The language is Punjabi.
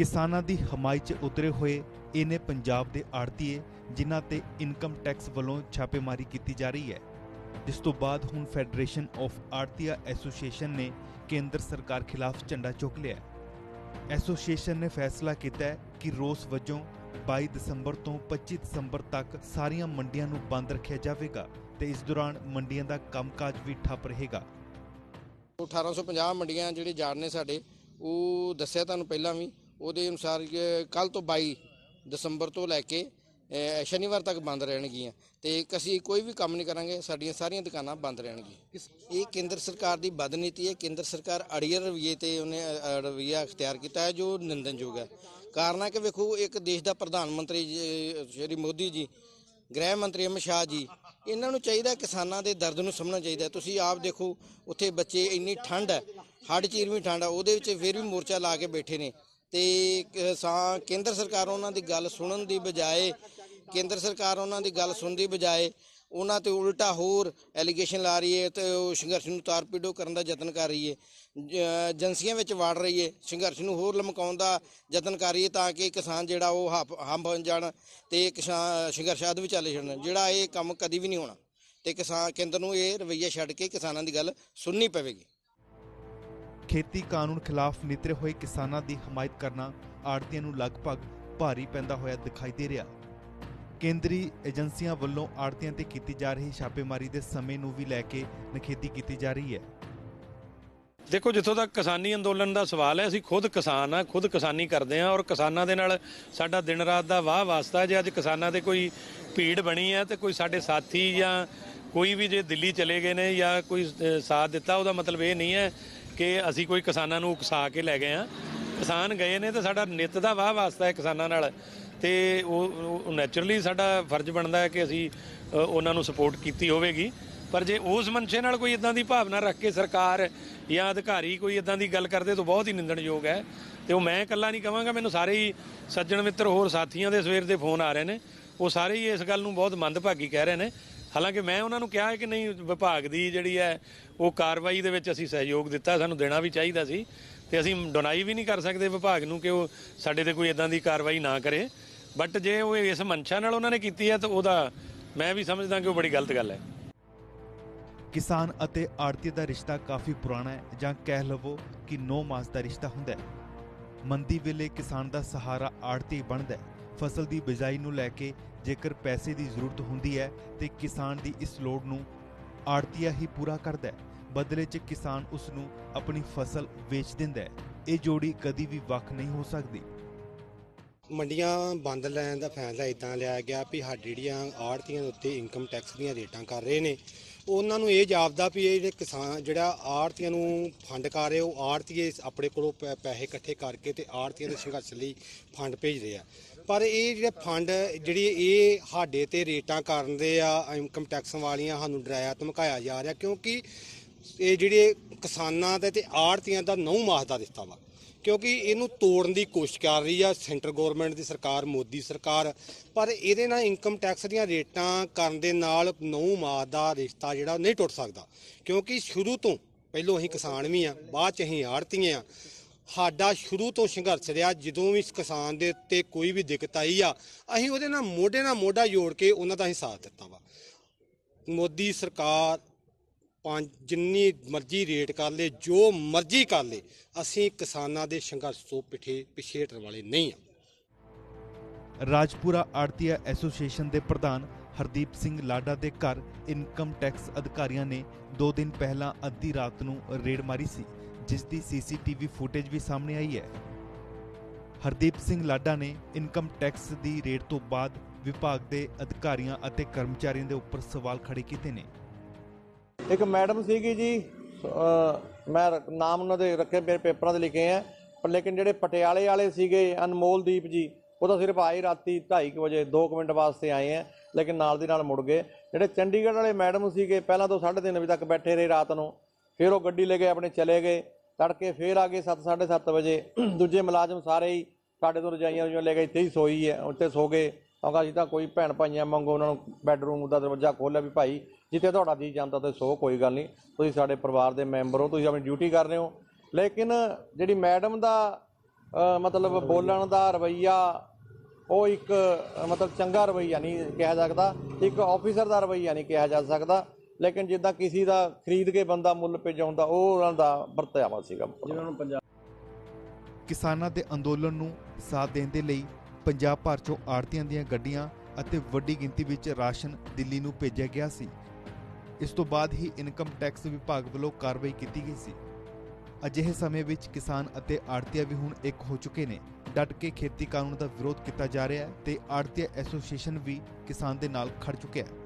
ਕਿਸਾਨਾਂ ਦੀ ਹਮਾਈ 'ਚ ਉਤਰੇ ਹੋਏ ਇਹ ਪੰਜਾਬ ਦੇ ਆੜਤੀਏ ਜਿਨ੍ਹਾਂ ਤੇ ਇਨਕਮ ਟੈਕਸ ਵੱਲੋਂ ਛਾਪੇਮਾਰੀ ਕੀਤੀ ਜਾ ਰਹੀ ਹੈ। ਜਿਸ ਤੋਂ ਬਾਅਦ ਹੁਣ ਫੈਡਰੇਸ਼ਨ ਆਫ ਆੜਤੀਆ ਐਸੋਸੀਏਸ਼ਨ ਨੇ ਕੇਂਦਰ ਸਰਕਾਰ ਖਿਲਾਫ ਝੰਡਾ ਚੁੱਕ ਲਿਆ ਐਸੋਸੀਏਸ਼ਨ ਨੇ ਫੈਸਲਾ ਕੀਤਾ ਹੈ ਕਿ ਰੋਸ ਵਜੋਂ 22 ਦਸੰਬਰ ਤੋਂ 25 ਦਸੰਬਰ ਤੱਕ ਸਾਰੀਆਂ ਮੰਡੀਆਂ ਨੂੰ ਬੰਦ ਰੱਖਿਆ ਜਾਵੇਗਾ ਤੇ ਇਸ ਦੌਰਾਨ ਮੰਡੀਆਂ ਦਾ ਕੰਮਕਾਜ ਵੀ ਠੱਪ ਰਹੇਗਾ। 1850 ਮੰਡੀਆਂ ਜਿਹੜੇ ਜਾੜ ਨੇ ਸਾਡੇ, ਉਹ ਦੱਸਿਆ ਤੁਹਾਨੂੰ ਪਹਿਲਾਂ ਵੀ ਉਹਦੇ ਅਨੁਸਾਰ ਕੱਲ ਤੋਂ 22 ਦਸੰਬਰ ਤੋਂ ਲੈ ਕੇ ਸ਼ਨੀਵਾਰ ਤੱਕ ਬੰਦ ਰਹਿਣਗੀਆਂ। ਤੇ ਅਸੀਂ ਕੋਈ ਵੀ ਕੰਮ ਨਹੀਂ ਕਰਾਂਗੇ ਸਾਡੀਆਂ ਸਾਰੀਆਂ ਦੁਕਾਨਾਂ ਬੰਦ ਰਹਿਣਗੀਆਂ। ਇਹ ਕੇਂਦਰ ਸਰਕਾਰ ਦੀ ਬਦਨੀਤੀ ਹੈ। ਕੇਂਦਰ ਸਰਕਾਰ ਅੜੀਅਰ ਰਵਈਏ ਤੇ ਉਹਨੇ ਰਵੱਈਆ ਅਖਤਿਆਰ ਕੀਤਾ ਹੈ ਜੋ ਨਿੰਦਨਯੋਗ ਹੈ। ਕਾਰਨ ਹੈ ਕਿ ਵੇਖੋ ਇੱਕ ਦੇਸ਼ ਦਾ ਪ੍ਰਧਾਨ ਮੰਤਰੀ ਸ਼੍ਰੀ ਮੋਦੀ ਜੀ ਗ੍ਰਹਿ ਮੰਤਰੀ ਅਮਿਤ ਸ਼ਾਹ ਜੀ ਇਹਨਾਂ ਨੂੰ ਚਾਹੀਦਾ ਕਿਸਾਨਾਂ ਦੇ ਦਰਦ ਨੂੰ ਸਮਝਣਾ ਚਾਹੀਦਾ ਤੁਸੀਂ ਆਪ ਦੇਖੋ ਉੱਥੇ ਬੱਚੇ ਇੰਨੀ ਠੰਡ ਹੈ ਹੱਡ ਚੀਰਵੀਂ ਠੰਡ ਹੈ ਉਹਦੇ ਵਿੱਚ ਫਿਰ ਵੀ ਮੋਰਚਾ ਲਾ ਕੇ ਬੈਠੇ ਨੇ। ਤੇ ਕਿਸਾਨ ਕੇਂਦਰ ਸਰਕਾਰ ਉਹਨਾਂ ਦੀ ਗੱਲ ਸੁਣਨ ਦੀ ਬਜਾਏ, ਕੇਂਦਰ ਸਰਕਾਰ ਉਹਨਾਂ ਦੀ ਗੱਲ ਸੁਣਨ ਦੀ ਬਜਾਏ ਉਹਨਾਂ ਤੇ ਉਲਟਾ ਹੋਰ ਐਲੀਗੇਸ਼ਨ ਲਾ ਰਹੀ ਹੈ ਤੇ ਉਹ ਸੰਘਰਸ਼ ਨੂੰ ਤਾਰਪੀਡੋ ਕਰਨ ਦਾ ਯਤਨ ਕਰ ਰਹੀ ਹੈ। ਏਜੰਸੀਆਂ ਵਿੱਚ ਵਾੜ ਰਹੀ ਹੈ, ਸੰਘਰਸ਼ ਨੂੰ ਹੋਰ ਲਮਕਾਉਣ ਦਾ ਯਤਨ ਕਰ ਰਹੀ ਹੈ ਤਾਂ ਕਿ ਕਿਸਾਨ ਜਿਹੜਾ ਉਹ ਹੱਪ- ਹੰਭ ਬਣ ਜਾਣ ਤੇ ਕਿਸਾਨ ਸੰਘਰਸ਼ ਅੱਧ ਵਿੱਚ ਚੱਲੇ ਜਾਣ। ਜਿਹੜਾ ਇਹ ਕੰਮ ਕਦੀ ਵੀ ਨਹੀਂ ਹੋਣਾ ਤੇ ਕਿਸਾਨ ਕੇਂਦਰ ਨੂੰ ਇਹ ਰਵੱਈਆ ਛੱਡ ਕੇ ਕਿਸਾਨਾਂ ਦੀ ਗੱਲ ਸੁਣਨੀ ਪਵੇਗੀ। ਖੇਤੀ ਕਾਨੂੰਨ ਖਿਲਾਫ ਨਿਤਰੇ ਹੋਏ ਕਿਸਾਨਾਂ ਦੀ ਹਮਾਇਤ ਕਰਨਾ ਆੜਤੀਆਂ ਨੂੰ ਲਗਭਗ ਭਾਰੀ ਪੈਂਦਾ ਹੋਇਆ ਦਿਖਾਈ ਦੇ ਰਿਹਾ। ਕੇਂਦਰੀ ਏਜੰਸੀਆਂ ਵੱਲੋਂ ਆੜਤੀਆਂ ਤੇ ਕੀਤੀ ਜਾ ਰਹੀ ਛਾਪੇਮਾਰੀ ਦੇ ਸਮੇਂ ਨੂੰ ਵੀ ਲੈ ਕੇ ਨਖੇਦੀ ਕੀਤੀ ਜਾ ਰਹੀ ਹੈ। ਦੇਖੋ, ਜਿੱਥੋਂ ਤੱਕ ਕਿਸਾਨੀ ਅੰਦੋਲਨ ਦਾ ਸਵਾਲ ਹੈ, ਅਸੀਂ ਖੁਦ ਕਿਸਾਨ ਆ ਖੁਦ ਕਿਸਾਨੀ ਕਰਦੇ ਆ ਔਰ ਕਿਸਾਨਾਂ ਦੇ ਨਾਲ ਸਾਡਾ ਦਿਨ ਰਾਤ ਦਾ ਵਾਹ ਵਾਸਤਾ ਜੇ ਅੱਜ ਕਿਸਾਨਾਂ ਦੇ ਕੋਈ ਭੀੜ ਬਣੀ ਹੈ ਤੇ ਕੋਈ ਸਾਡੇ ਸਾਥੀ ਜਾਂ ਕੋਈ ਵੀ ਜੇ ਦਿੱਲੀ ਚਲੇ ਗਏ ਨੇ ਜਾਂ ਕੋਈ ਸਾਥ ਦਿੱਤਾ, ਉਹਦਾ ਮਤਲਬ ਇਹ ਨਹੀਂ ਹੈ ਕਿ ਅਸੀਂ ਕੋਈ ਕਿਸਾਨਾਂ ਨੂੰ ਉਕਸਾ ਕੇ ਲੈ ਗਏ ਆ ਕਿਸਾਨ ਗਏ ਨੇ ਤਾਂ ਸਾਡਾ ਨਿੱਤ ਦਾ ਵਾਹ ਵਾਸਤਾ ਹੈ ਕਿਸਾਨਾਂ ਨਾਲ। ਤੇ ਉਹ ਨੇਚਰਲੀ ਸਾਡਾ ਫਰਜ਼ ਬਣਦਾ ਹੈ ਕਿ ਅਸੀਂ ਉਹਨਾਂ ਨੂੰ ਸਪੋਰਟ ਕੀਤੀ ਹੋਵੇਗੀ। ਪਰ ਜੇ ਉਸ ਮਨਸ਼ੇ ਨਾਲ ਕੋਈ ਇਦਾਂ ਦੀ ਭਾਵਨਾ ਰੱਖ ਕੇ ਸਰਕਾਰ ਜਾਂ ਅਧਿਕਾਰੀ ਕੋਈ ਇਦਾਂ ਦੀ ਗੱਲ ਕਰਦੇ ਤਾਂ ਬਹੁਤ ਹੀ ਨਿੰਦਣਯੋਗ ਹੈ। ਤੇ ਉਹ ਮੈਂ ਇਕੱਲਾ ਨਹੀਂ ਕਹਾਂਗਾ, ਮੈਨੂੰ ਸਾਰੇ ਹੀ ਸੱਜਣ ਮਿੱਤਰ ਹੋਰ ਸਾਥੀਆਂ ਦੇ ਸਵੇਰ ਦੇ ਫੋਨ ਆ ਰਹੇ ਨੇ। ਉਹ ਸਾਰੇ ਹੀ ਇਸ ਗੱਲ ਨੂੰ ਬਹੁਤ ਮੰਦਭਾਗੀ ਕਹਿ ਰਹੇ ਨੇ ਹਾਲਾਂਕਿ ਮੈਂ ਉਹਨਾਂ ਨੂੰ ਕਿਹਾ ਹੈ ਕਿ ਨਹੀਂ, ਵਿਭਾਗ ਦੀ ਜਿਹੜੀ ਹੈ, ਉਹ ਕਾਰਵਾਈ ਦੇ ਵਿੱਚ ਅਸੀਂ ਸਹਿਯੋਗ ਦਿੱਤਾ, ਸਾਨੂੰ ਦੇਣਾ ਵੀ ਚਾਹੀਦਾ ਸੀ ਤੇ ਅਸੀਂ ਡੋਨਾਈ ਵੀ ਨਹੀਂ ਕਰ ਸਕਦੇ ਵਿਭਾਗ ਨੂੰ ਕਿ ਉਹ ਸਾਡੇ ਤੇ ਕੋਈ ਇਦਾਂ ਦੀ ਕਾਰਵਾਈ ਨਾ ਕਰੇ। ਬਟ ਜੇ ਉਹ ਇਸ ਮਨਸ਼ਾ ਨਾਲ ਉਹਨਾਂ ਨੇ ਕੀਤੀ ਹੈ, ਤਾਂ ਉਹਦਾ ਮੈਂ ਵੀ ਸਮਝਦਾ ਕਿ ਉਹ ਬੜੀ ਗਲਤ ਗੱਲ ਹੈ। ਕਿਸਾਨ ਅਤੇ ਆੜਤੀ ਦਾ ਰਿਸ਼ਤਾ ਕਾਫੀ ਪੁਰਾਣਾ ਹੈ ਜਾਂ ਕਹਿ ਲਵੋ ਕਿ ਨੌ ਮਾਸ ਦਾ ਰਿਸ਼ਤਾ ਹੁੰਦਾ ਹੈ। ਮੰਦੀ ਵੇਲੇ ਕਿਸਾਨ ਦਾ ਸਹਾਰਾ ਆੜਤੀ ਬਣਦਾ ਹੈ। ਫਸਲ ਦੀ ਬਿਜਾਈ ਨੂੰ ਲੈ ਕੇ ਜੇਕਰ ਪੈਸੇ ਦੀ ਜ਼ਰੂਰਤ ਹੁੰਦੀ ਹੈ, ਤੇ ਕਿਸਾਨ ਦੀ ਇਸ ਲੋੜ ਨੂੰ ਆੜਤੀਆ ਹੀ ਪੂਰਾ ਕਰਦਾ ਹੈ। ਬਦਲੇ 'ਚ ਕਿਸਾਨ ਉਸ ਨੂੰ ਆਪਣੀ ਫਸਲ ਵੇਚ ਦਿੰਦਾ ਹੈ। ਇਹ ਜੋੜੀ ਕਦੀ ਵੀ ਵੱਖ ਨਹੀਂ ਹੋ ਸਕਦੀ। ਮੰਡੀਆਂ ਬੰਦ ਲੈਣ ਦਾ ਫੈਸਲਾ ਇਦਾਂ ਲਿਆ ਗਿਆ ਵੀ ਸਾਡੀ ਜਿਹੜੀਆਂ ਆੜਤੀਆਂ ਦੇ ਉੱਤੇ ਇਨਕਮ ਟੈਕਸ ਦੀਆਂ ਰੇਟਾਂ ਕਰ ਰਹੇ ਨੇ। ਉਹਨਾਂ ਨੂੰ ਇਹ ਜਾਪਦਾ ਵੀ ਇਹ ਜਿਹੜੇ ਕਿਸਾਨ, ਜਿਹੜਾ ਆੜਤੀਆਂ ਨੂੰ ਫੰਡ ਕਰ ਰਹੇ, ਉਹ ਆੜਤੀਏ ਆਪਣੇ ਕੋਲੋਂ ਪੈ- ਪੈਸੇ ਇਕੱਠੇ ਕਰਕੇ ਤੇ ਆੜਤੀਆਂ ਦੇ ਸੰਘਰਸ਼ ਲਈ ਫੰਡ ਭੇਜ ਰਹੇ ਆ। ਪਰ ਇਹ ਜਿਹੜੇ ਫੰਡ, ਜਿਹੜੀ ਇਹ ਸਾਡੇ ਤੇ ਰੇਟਾਂ ਕਰਨ ਦੇ ਆ ਇਨਕਮ ਟੈਕਸ ਵਾਲੀਆਂ ਸਾਨੂੰ ਡਰਾਇਆ, ਧਮਕਾਇਆ ਜਾ ਰਿਹਾ, ਕਿਉਂਕਿ ਇਹ ਜਿਹੜੇ ਕਿਸਾਨਾਂ ਦਾ ਤੇ ਆੜਤੀਆਂ ਦਾ ਨੌ ਮਾਸ ਦਾ ਰਿਸ਼ਤਾ ਵਾ। ਕਿਉਂਕਿ ਇਹਨੂੰ ਤੋੜਨ ਦੀ ਕੋਸ਼ਿਸ਼ ਕਰ ਰਹੀ ਆ ਸੈਂਟਰ ਗਵਰਨਮੈਂਟ ਦੀ ਸਰਕਾਰ, ਮੋਦੀ ਸਰਕਾਰ, ਪਰ ਇਹਦੇ ਨਾਲ ਇਨਕਮ ਟੈਕਸ ਦੀਆਂ ਰੇਟਾਂ ਕਰਨ ਦੇ ਨਾਲ ਨੌ ਮਾਸ ਦਾ ਰਿਸ਼ਤਾ ਜਿਹੜਾ ਨਹੀਂ ਟੁੱਟ ਸਕਦਾ। ਕਿਉਂਕਿ ਸ਼ੁਰੂ ਤੋਂ ਪਹਿਲੋਂ ਅਸੀਂ ਕਿਸਾਨ ਵੀ ਆ, ਬਾਅਦ ਚ ਅਸੀਂ ਆੜਤੀਆਂ ਆ। ਸਾਡਾ ਸ਼ੁਰੂ ਤੋਂ ਸੰਘਰਸ਼ ਰਿਹਾ, ਜਦੋਂ ਵੀ ਇਸ ਕਿਸਾਨ ਦੇ ਉੱਤੇ ਕੋਈ ਵੀ ਦਿੱਕਤ ਆਈ ਆ, ਅਸੀਂ ਉਹਦੇ ਨਾਲ ਮੋਢੇ ਨਾਲ ਮੋਢਾ ਜੋੜ ਕੇ ਉਹਨਾਂ ਦਾ ਅਸੀਂ ਸਾਥ ਦਿੱਤਾ ਵਾ। ਮੋਦੀ ਸਰਕਾਰ ਪੰਜ, ਜਿੰਨੀ ਮਰਜ਼ੀ ਰੇਟ ਕਰ ਲੇ, ਜੋ ਮਰਜ਼ੀ ਕਰ ਲੇ, ਅਸੀਂ ਕਿਸਾਨਾਂ ਦੇ ਸੰਘਰਸ਼ ਤੋਂ ਪਿੱਛੇ ਪਿਛੇਟਣ ਵਾਲੇ ਨਹੀਂ ਆ। ਰਾਜਪੁਰਾ ਆੜਤੀਆ ਐਸੋਸੀਏਸ਼ਨ ਦੇ ਪ੍ਰਧਾਨ ਹਰਦੀਪ ਸਿੰਘ ਲਾਡਾ ਦੇ ਘਰ ਇਨਕਮ ਟੈਕਸ ਅਧਿਕਾਰੀਆਂ ਨੇ 2 ਦਿਨ ਪਹਿਲਾਂ ਅੱਧੀ ਰਾਤ ਨੂੰ ਰੇਡ ਮਾਰੀ ਸੀ। ਜਿਸ ਦੀ ਸੀਸੀਟੀਵੀ ਫੁਟੇਜ ਵੀ ਸਾਹਮਣੇ ਆਈ ਹੈ। ਹਰਦੀਪ ਸਿੰਘ ਲਾਡਾ ਨੇ ਇਨਕਮ ਟੈਕਸ ਦੀ ਰੇਡ ਤੋਂ ਬਾਅਦ ਵਿਭਾਗ ਦੇ ਅਧਿਕਾਰੀਆਂ ਅਤੇ ਕਰਮਚਾਰੀਆਂ ਦੇ ਉੱਪਰ ਸਵਾਲ ਖੜੇ ਕੀਤੇ ਨੇ। ਇੱਕ ਮੈਡਮ ਸੀਗੀ ਜੀ, ਅਹ ਮੈਂ ਰ- ਨਾਮ ਉਹਨਾਂ ਦੇ ਰੱਖੇ, ਮੇਰੇ ਪੇਪਰਾਂ ਤੇ ਲਿਖੇ ਆ, ਪਰ ਲੇਕਿਨ ਜਿਹੜੇ ਪਟਿਆਲੇ ਵਾਲੇ ਸੀਗੇ, ਅਨਮੋਲਦੀਪ ਜੀ, ਉਹ ਤਾਂ ਸਿਰਫ ਆਏ ਰਾਤੀ 2:30 ਵਜੇ 2 ਮਿੰਟ ਵਾਸਤੇ ਆਏ ਆ, ਲੇਕਿਨ ਨਾਲ ਦੀ ਨਾਲ ਮੁੜ ਗਏ। ਜਿਹੜੇ ਚੰਡੀਗੜ੍ਹ ਵਾਲੇ ਮੈਡਮ ਸੀਗੇ, ਪਹਿਲਾਂ ਤੋਂ 3:30 ਵਜੇ ਤੱਕ ਬੈਠੇ ਰਹੇ ਰਾਤ ਨੂੰ, ਫਿਰ ਉਹ ਗੱਡੀ ਲੈ ਕੇ ਆਪਣੇ ਚਲੇ ਗਏ। ਤੜਕੇ ਫੇਰ ਆ ਗਏ 7 7:30 ਵਜੇ। ਦੂਜੇ ਮੁਲਾਜ਼ਮ ਸਾਰੇ ਹੀ ਸਾਡੇ ਤੋਂ ਰਜਾਈਆਂ ਰੁਜਾਈਆਂ ਲੈ ਕੇ ਇੱਥੇ ਹੀ ਸੋਈ ਹੈ, ਉੱਥੇ ਸੋ ਗਏ। ਕਿਉਂਕਿ ਅਸੀਂ ਤਾਂ ਕੋਈ ਭੈਣ ਭਾਈਆਂ ਮੰਗੋ ਉਹਨਾਂ ਨੂੰ ਬੈੱਡਰੂਮ ਦਾ ਦਰਵਾਜ਼ਾ ਖੋਲ੍ਹਿਆ ਵੀ ਭਾਈ ਜਿੱਥੇ ਤੁਹਾਡਾ ਜੀ ਜਾਂਦਾ ਤੇ ਸੋ, ਕੋਈ ਗੱਲ ਨਹੀਂ। ਤੁਸੀਂ ਸਾਡੇ ਪਰਿਵਾਰ ਦੇ ਮੈਂਬਰ ਹੋ, ਤੁਸੀਂ ਆਪਣੀ ਡਿਊਟੀ ਕਰ ਰਹੇ ਹੋ। ਲੇਕਿਨ ਜਿਹੜੀ ਮੈਡਮ ਦਾ ਮਤਲਬ ਬੋਲਣ ਦਾ ਰਵਈਆ, ਉਹ ਇੱਕ, ਮਤਲਬ ਚੰਗਾ ਰਵਈਆ ਨਹੀਂ ਕਿਹਾ ਜਾ ਸਕਦਾ। ਇੱਕ ਆਫੀਸਰ ਦਾ ਰਵਈਆ ਨਹੀਂ ਕਿਹਾ ਜਾ ਸਕਦਾ। ਲੇਕਿਨ ਜਿੱਦਾਂ ਕਿਸੇ ਦਾ ਖਰੀਦ ਕੇ ਬੰਦਾ ਮੁੱਲ ਭਜਾਉਂਦਾ ਉਹ ਉਹਨਾਂ ਦਾ ਵਰਤਾਵਾ ਸੀਗਾ। ਕਿਸਾਨਾਂ ਦੇ ਅੰਦੋਲਨ ਨੂੰ ਸਾਥ ਦੇਣ ਦੇ ਲਈ ਪੰਜਾਬ ਭਰ ਚੋਂ ਆੜਤੀਆਂ ਦੀਆਂ ਗੱਡੀਆਂ ਅਤੇ ਵੱਡੀ ਗਿਣਤੀ ਵਿੱਚ ਰਾਸ਼ਨ ਦਿੱਲੀ ਨੂੰ ਭੇਜਿਆ ਗਿਆ ਸੀ। ਇਸ ਤੋਂ ਬਾਅਦ ਹੀ ਇਨਕਮ ਟੈਕਸ ਵਿਭਾਗ ਵੱਲੋਂ ਕਾਰਵਾਈ ਕੀਤੀ ਗਈ ਸੀ। ਅਜਿਹੇ ਸਮੇਂ ਵਿੱਚ ਕਿਸਾਨ ਅਤੇ ਆੜਤੀਆ ਵੀ ਹੁਣ ਇੱਕ ਹੋ ਚੁੱਕੇ ਨੇ। ਡਟ ਕੇ ਖੇਤੀ ਕਾਨੂੰਨ ਦਾ ਵਿਰੋਧ ਕੀਤਾ ਜਾ ਰਿਹਾ ਹੈ ਤੇ ਆੜਤੀਆ ਐਸੋਸੀਏਸ਼ਨ ਵੀ ਕਿਸਾਨ ਦੇ ਨਾਲ ਖੜ ਚੁੱਕਿਆ ਹੈ।